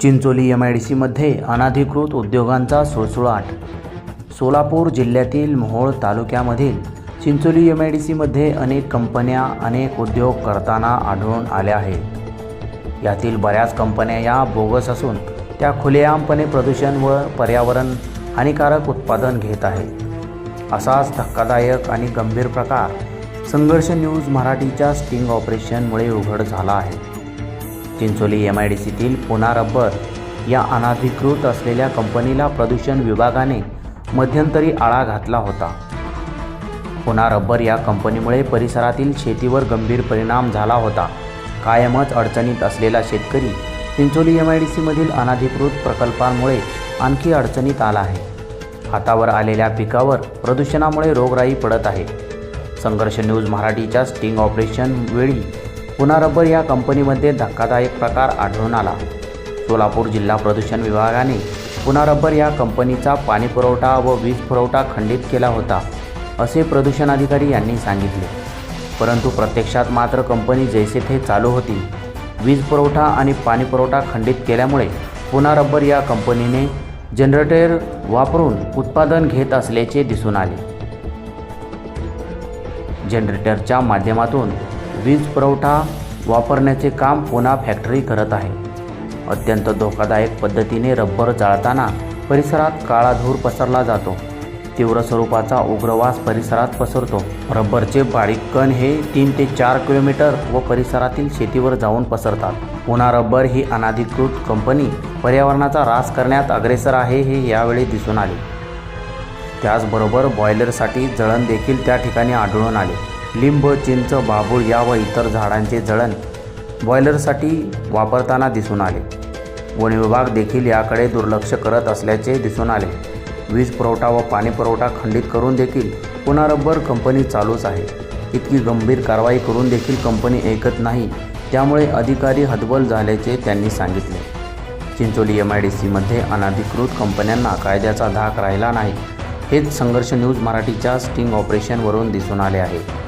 Chincholi M I D सीमध्ये अनाधिकृत उद्योगांचा सुळसुळाट. सोलापूर जिल्ह्यातील मोहोळ तालुक्यामधील चिंचोली एम आय डी सीमध्ये अनेक कंपन्या अनेक उद्योग करताना आढळून आल्या आहेत. यातील बऱ्याच कंपन्या या बोगस असून त्या खुलेआमपणे प्रदूषण व पर्यावरण हानिकारक उत्पादन घेत आहे असाच धक्कादायक आणि गंभीर प्रकार संघर्ष न्यूज मराठीच्या स्टिंग ऑपरेशनमुळे उघड झाला आहे. चिंचोली एम आय डी सीतील पुना रब्बर या अनाधिकृत असलेल्या कंपनीला प्रदूषण विभागाने मध्यंतरी आळा घातला होता. पुना रब्बर या कंपनीमुळे परिसरातील शेतीवर गंभीर परिणाम झाला होता. कायमच अडचणीत असलेला शेतकरी चिंचोली एम आय डी सीमधील अनाधिकृत प्रकल्पांमुळे आणखी अडचणीत आला आहे. हातावर आलेल्या पिकावर प्रदूषणामुळे रोगराई पडत आहे. संघर्ष न्यूज मराठीच्या स्टिंग ऑपरेशन वेळी पुन्हा रबर या कंपनीमध्ये धक्कादायक प्रकार आढळून आला. सोलापूर जिल्हा प्रदूषण विभागाने पुन्हा रबर या कंपनीचा पाणीपुरवठा व वीज पुरवठा खंडित केला होता असे प्रदूषण अधिकारी यांनी सांगितले. परंतु प्रत्यक्षात मात्र कंपनी जैसे थे चालू होती. वीज पुरवठा आणि पाणीपुरवठा खंडित केल्यामुळे पुन्हा रबर या कंपनीने जनरेटर वापरून उत्पादन घेत असल्याचे दिसून आले. जनरेटरच्या माध्यमातून वीज पुरवठा वापरण्याचे काम पुन्हा फॅक्टरी करत आहे. अत्यंत धोकादायक पद्धतीने रब्बर जाळताना परिसरात काळा धूर पसरला जातो. तीव्र स्वरूपाचा उग्रवास परिसरात पसरतो. रब्बरचे बारीक कण हे तीन ते चार किलोमीटर व परिसरातील शेतीवर जाऊन पसरतात. पुन्हा रब्बर ही अनाधिकृत कंपनी पर्यावरणाचा ऱ्हास करण्यात अग्रेसर आहे हे यावेळी दिसून आले. त्याचबरोबर बॉयलरसाठी जळण देखील त्या ठिकाणी आढळून आले. लिंब चिंच बाभूळ या व इतर झाडांचे जळण बॉयलरसाठी वापरताना दिसून आले. वन विभाग देखील याकडे दुर्लक्ष करत असल्याचे दिसून आले. वीज पुरवठा व पाणी पुरवठा खंडित करून देखील पुन्हा रब्बर कंपनी चालूच आहे. इतकी गंभीर कारवाई करून देखील कंपनी ऐकत नाही त्यामुळे अधिकारी हतबल झाल्याचे त्यांनी सांगितले. चिंचोली एम आय डी सीमध्ये अनाधिकृत कंपन्यांना कायद्याचा धाक राहिला नाही हेच संघर्ष न्यूज मराठीच्या स्टिंग ऑपरेशनवरून दिसून आले आहे.